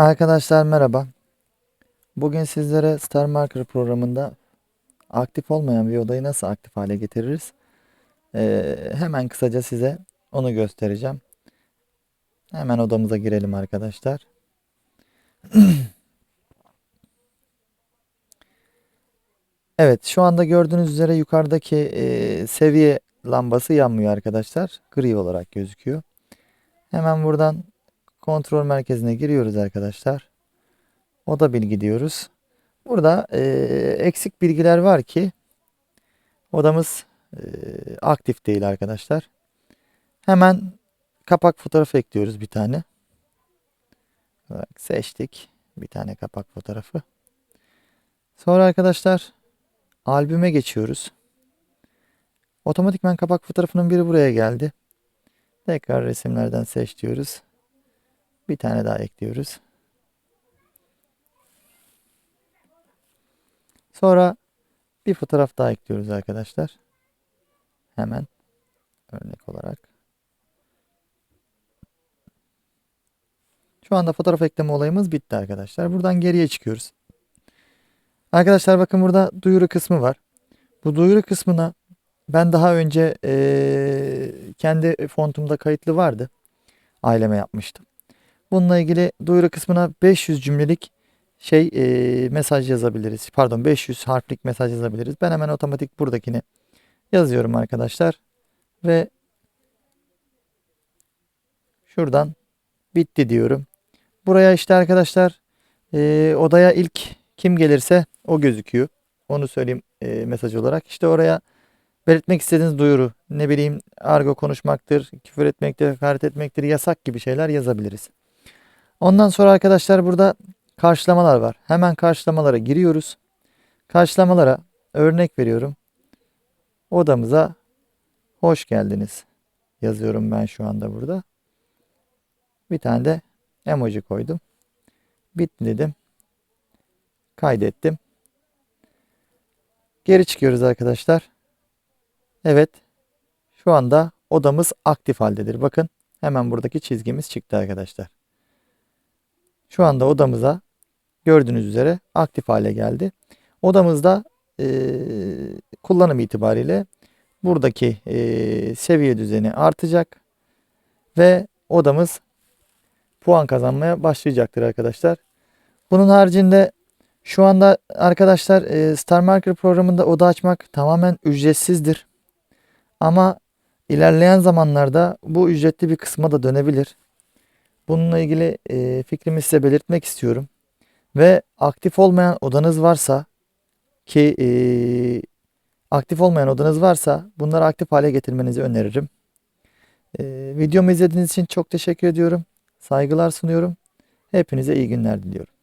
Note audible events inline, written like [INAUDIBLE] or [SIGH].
Arkadaşlar merhaba. Bugün sizlere Star Marker programında aktif olmayan bir odayı nasıl aktif hale getiririz? Ee, hemen kısaca size onu göstereceğim. Hemen odamıza girelim arkadaşlar. [CLEARS THROAT] Evet, şu anda gördüğünüz üzere yukarıdaki e, seviye lambası yanmıyor arkadaşlar. Gri olarak gözüküyor. Hemen buradan kontrol merkezine giriyoruz arkadaşlar. Oda bilgi diyoruz. Burada e, eksik bilgiler var ki odamız e, aktif değil arkadaşlar. Hemen kapak fotoğrafı ekliyoruz bir tane. Bak, seçtik bir tane kapak fotoğrafı. Sonra arkadaşlar albüme geçiyoruz. Otomatikman kapak fotoğrafının biri buraya geldi. Tekrar resimlerden seç diyoruz. Bir tane daha ekliyoruz. Sonra bir fotoğraf daha ekliyoruz arkadaşlar. Hemen örnek olarak. Şu anda fotoğraf ekleme olayımız bitti arkadaşlar. Buradan geriye çıkıyoruz. Arkadaşlar bakın burada duyuru kısmı var. Bu duyuru kısmına ben daha önce eee, kendi fontumda kayıtlı vardı. Aileme yapmıştım. Bununla ilgili duyuru kısmına 500 cümlelik şey eee, mesaj yazabiliriz. Pardon 500 harflik mesaj yazabiliriz. Ben hemen otomatik buradakini yazıyorum arkadaşlar. Ve şuradan bitti diyorum. Buraya işte arkadaşlar eee, odaya ilk kim gelirse o gözüküyor. Onu söyleyeyim eee, mesaj olarak. İşte oraya belirtmek istediğiniz duyuru ne bileyim argo konuşmaktır, küfür etmektir, hakaret etmektir, yasak gibi şeyler yazabiliriz. Ondan sonra arkadaşlar burada karşılamalar var. Hemen karşılamalara giriyoruz. Karşılamalara örnek veriyorum. Odamıza hoş geldiniz yazıyorum ben şu anda burada. Bir tane de emoji koydum. Bitti dedim. Kaydettim. Geri çıkıyoruz arkadaşlar. Evet. Şu anda odamız aktif haldedir. Bakın hemen buradaki çizgimiz çıktı arkadaşlar. Şu anda odamıza gördüğünüz üzere aktif hale geldi. Odamızda eee, kullanım itibariyle buradaki eee, seviye düzeni artacak ve odamız puan kazanmaya başlayacaktır arkadaşlar. Bunun haricinde şu anda arkadaşlar eee, Star Marker programında oda açmak tamamen ücretsizdir. Ama ilerleyen zamanlarda bu ücretli bir kısma da dönebilir. Bununla ilgili e, fikrimi size belirtmek istiyorum. Ve aktif olmayan odanız varsa ki e, aktif olmayan odanız varsa bunları aktif hale getirmenizi öneririm. E, videomu izlediğiniz için çok teşekkür ediyorum. Saygılar sunuyorum. Hepinize iyi günler diliyorum.